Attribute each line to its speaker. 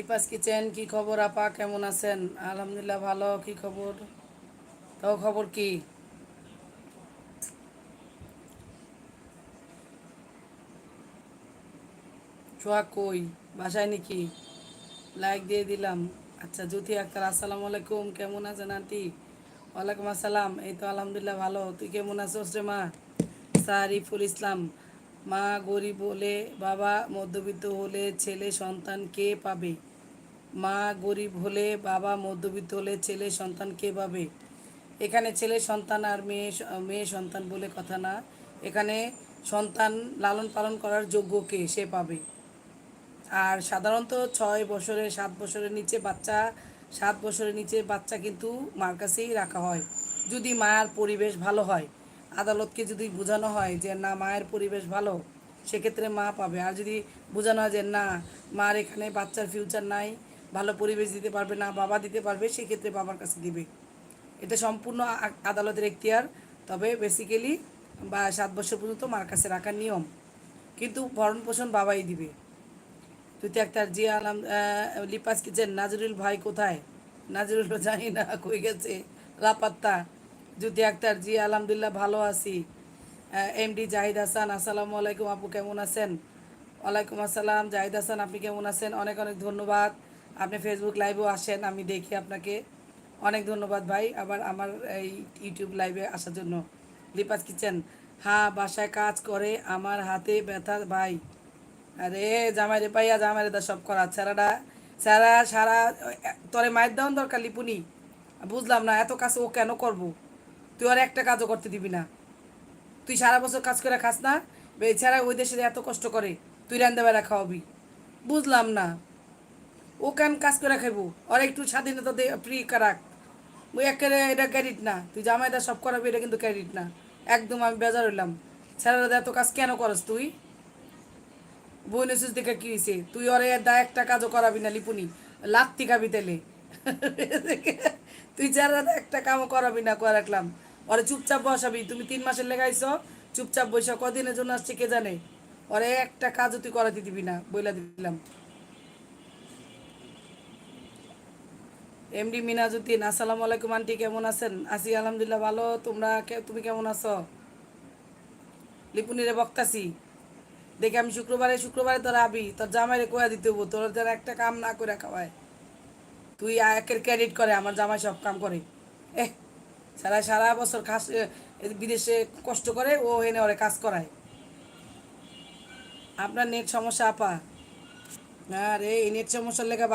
Speaker 1: লিপাস kitchen, কি খবর আপা? কেমন আছেন? আলহামদুলিল্লাহ ভালো। কি খবর? তাও খবর কি? সোহাগ কই? বাসায় নাকি? লাইক দিয়ে দিলাম। আচ্ছা জ্যোতি আক্তার, আসসালামু আলাইকুম। কেমন আছেন আন্টি? ওয়ালাইকুম আসসালাম। এই তো আলহামদুলিল্লাহ ভালো। তুই কেমন আছো রে মা? সারিফুল ইসলাম। মা গরিব হলে, বাবা মধ্যবিত্ত হলে ছেলে সন্তান কে পাবে? মা গরিব হলে, বাবা মধ্যবিত্ত হলে ছেলে সন্তান কে পাবে? এখানে ছেলে সন্তান আর মেয়ে মেয়ে সন্তান বলে কথা না। এখানে সন্তান লালন পালন করার যোগ্য কে? সে পাবে। আর সাধারণত ছয় বছরের, সাত বছরের নিচে বাচ্চা, সাত বছরের নিচে বাচ্চা কিন্তু মার কাছেই রাখা হয়। যদি মায়ের পরিবেশ ভালো হয় আদালতকে যদি বোঝানো হয় যে না, মায়ের পরিবেশ ভালো, সেক্ষেত্রে মা পাবে। আর যদি বোঝানো হয় যে না, মার এখানে বাচ্চার ফিউচার নাই, ভালো পরিবেশ দিতে পারবে না, বাবা দিতে পারবে, সেক্ষেত্রে বাবার কাছে দিবে। এটা সম্পূর্ণ আদালতের এখতিয়ার। তবে বেসিক্যালি বা সাত বছর পর্যন্ত মার কাছে রাখার নিয়ম। কিন্তু ভরণ পোষণ বাবাই দিবে। তুই একটা জি আলাম লিপাস কিচেন নাজরুল ভাই কোথায়? নাজরুল জানি না, কই গেছে? লাপাত্তা। জ্যোতি আক্তার, জি, আলহামদুলিল্লাহ ভালো আছি। এমডি জাহিদ হাসান, আসসালামু আলাইকুম, আপু কেমন আছেন? ওয়ালাইকুম আসসালাম, জাহিদ হাসান, আপনি কেমন আছেন? অনেক অনেক ধন্যবাদ। আপনি ফেসবুক লাইভেও আসেন, আমি দেখি আপনাকে। অনেক ধন্যবাদ ভাই, আবার আমার এই ইউটিউব লাইভে আসার জন্য। লিপাস কিচেন হ্যাঁ বাসায় কাজ করে, আমার হাতে ব্যথা ভাই। আরে, জামাই রে পাইয়া, জামাই দা সব করা সারাটা সারা সারা তোরে মায়ের দেওয়ান দরকার লিপুনি। বুঝলাম না, এত কাজ ও কেন করব? তুই আর একটা কাজও করতে দিবি না। তুই সারা বছর কাজ করে খাস না এছাড়া ওই দেশে এত কষ্ট করে, তুই রান্দা বেড়া খাওয়াবি। বুঝলাম না। ও কেন কাজ করে খাইবো? আর একটু স্বাধীনতা দে ফ্রি রাখ ওই একেবারে এটা ক্যারিট না। তুই জামাইদা সব করাবি, এটা কিন্তু ক্যারিট না। একদম আমি বেজার হইলাম। স্যারেরা এত কাজ কেন করস তুই? বইনেছিস দেখে কি হয়েছে তুই ওরে দা একটা কাজও করাবি না, লিপুনি। লাত্তি খাবি তেলে তুই যারা একটা কামও করাবি না করে রাখলাম ওরে চুপচাপ বসাবি তুমি তিন মাসের লেগাইছ চুপচাপ বৈশা কদিনের জন্য আসছে কে জানে? ওরে একটা কাজও তুই করাতে দিবি না, বইলা দিলাম। এমডি মিনাজুদ্দিন, আসসালামু আলাইকুম আন্টি, কেমন আছেন? আছি, আলহামদুলিল্লাহ, ভালো। তোমরা তুমি কেমন আছো? লিপুনিরে বক্তাছি। দেখে আমি শুক্রবারে শুক্রবারে তোর আবি, তোর জামাইরে কয়া দিতে হব? তোর যেন একটা কাম না করে খাওয়ায়। তুই একের ক্রেডিট করে, আমার জামাই সব কাম করে। এ সারা সারা বছর কাজ বিদেশে কষ্ট করে ও এনে ওরে কাজ করায়। আপনার নেট সমস্যা, আপা। আর এই নেট সমস্যার লেগে